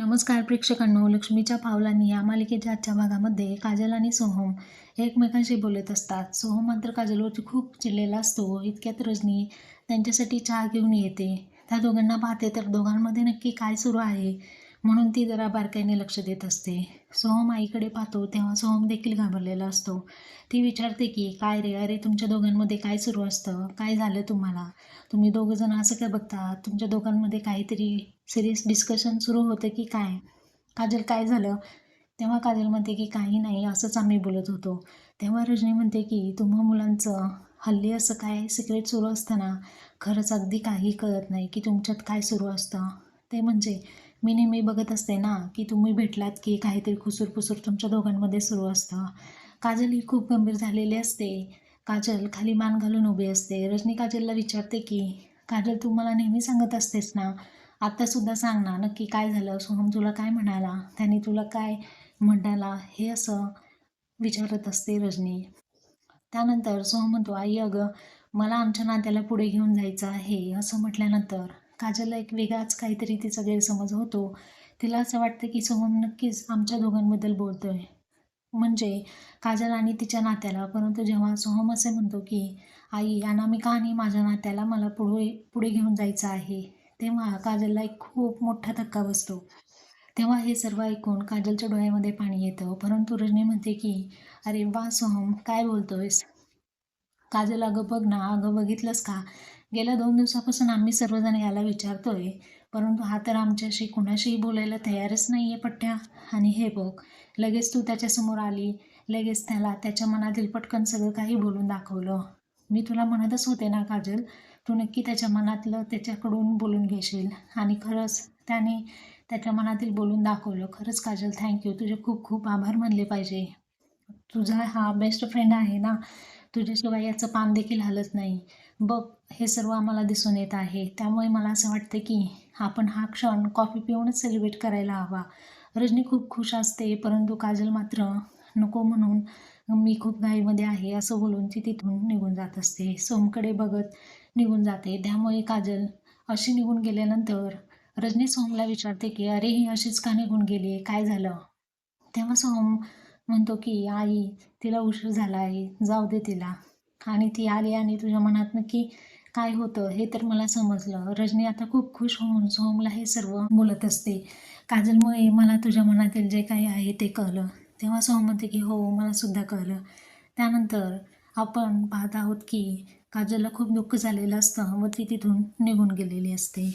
नमस्कार प्रेक्षकांनो लक्ष्मीच्या पावलांनी या मालिकेच्या आजच्या भागामध्ये काजल आणि सोहम एकमेकांशी बोलत असतात. सोहम मात्र काजलवरती खूप चिडलेला असतो. इतक्यात रजनी त्यांच्यासाठी चहा घेऊन येते. त्या दोघांना पाहते तर दोघांमध्ये नक्की काय सुरू आहे? म्हणून ती जरा बारकाईने लक्ष देत असते. सोहम आईकडे पाहतो तेव्हा सोहम देखील घाबरलेला असतो. ती विचारते की काय रे? अरे तुमच्या दोघांमध्ये काय सुरू असतं? काय झालं तुम्हाला? तुम्ही दोघंजण असं काय बघता? तुमच्या दोघांमध्ये काहीतरी सिरियस डिस्कशन सुरू होतं की काय? काजल काय झालं? तेव्हा काजल म्हणते की काही नाही असंच आम्ही बोलत होतो. तेव्हा रजनी म्हणते की तुम्हा मुलांचं हल्ली असं काय सिक्रेट सुरू असताना खरंच अगदी काही कळत नाही की तुमच्यात काय सुरू असतं. ते म्हणजे मी नेहमी बघत असते ना की तुम्ही भेटलात की काहीतरी खुसूरपुसूर तुमच्या दोघांमध्ये सुरू असतं. काजल ही खूप गंभीर झालेली असते. काजल खाली मान घालून उभी असते. रजनी काजलला विचारते की काजल तू मला नेहमी सांगत असतेस ना? आत्तासुद्धा सांग ना नक्की काय झालं? सोहम तुला काय म्हणाला? त्याने तुला काय म्हणाला? हे असं विचारत असते रजनी. त्यानंतर सोहम म्हणतो आई अगं मला आमच्या नात्याला पुढे घेऊन जायचं आहे असं म्हटल्यानंतर काजलला एक वेगळाच काहीतरी तिचा गैरसमज होतो. तिला असं वाटतं की सोहम नक्कीच आमच्या दोघांबद्दल बोलतो आहे म्हणजे काजल आणि तिच्या नात्याला परंतु जेव्हा सोहम असे म्हणतो की आई अनामिका आणि माझ्या नात्याला मला पुढे पुढे घेऊन जायचं आहे तेव्हा काजलला एक खूप मोठा धक्का बसतो. तेव्हा हे सर्व ऐकून काजलच्या डोळ्यामध्ये पाणी येतं परंतु रजनी म्हणते की अरे वा सोहम काय बोलतोयस? काजल अगं बघ ना अगं बघितलंस का? गेल्या दोन दिवसापासून आम्ही सर्वजण याला विचारतोय परंतु हा तर आमच्याशी कुणाशीही बोलायला तयारच नाही आहे पठ्ठ्या. आणि हे बघ लगेच तू त्याच्यासमोर आली लगेच त्याला त्याच्या मनातील पटकन सगळं काही बोलून दाखवलं. मी तुला म्हणतच होते ना काजल तू नक्की त्याच्या मनातलं त्याच्याकडून बोलून घेशील. आणि खरंच त्याने त्याच्या मनातील बोलून दाखवलं. खरंच काजल थँक्यू तुझे खूप खूप आभार मानले पाहिजे. तुझा हा बेस्ट फ्रेंड आहे ना तुझ्याशिवाय याचं पान देखील हलत नाही. बघ हे सर्व आम्हाला दिसून येत आहे. त्यामुळे मला असं वाटतं की आपण हा क्षण कॉफी पिऊनच सेलिब्रेट करायला हवा. रजनी खूप खुश असते परंतु काजल मात्र नको म्हणून मी खूप घाईमध्ये आहे असं बोलून ती तिथून निघून जात असते. सोमकडे बघत निघून जाते. त्यामुळे काजल अशी निघून गेल्यानंतर रजनी सोमला विचारते की अरे ही अशीच का निघून गेली काय झालं? तेव्हा सोहम म्हणतो की आई तिला उशीर झाला आहे जाऊ दे तिला. आणि ती आली आणि तुझ्या मनात नक्की काय होतं हे तर मला समजलं. रजनी आता खूप खुश होऊन सोहमला हे सर्व बोलत असते. काजलमुळे मला तुझ्या मनातील जे काही आहे ते कळलं. तेव्हा सोहम म्हणते की हो मला सुद्धा कळलं. त्यानंतर आपण पाहत आहोत की काजलला खूप दुःख झालेलं असतं व ती तिथून निघून गेलेली असते.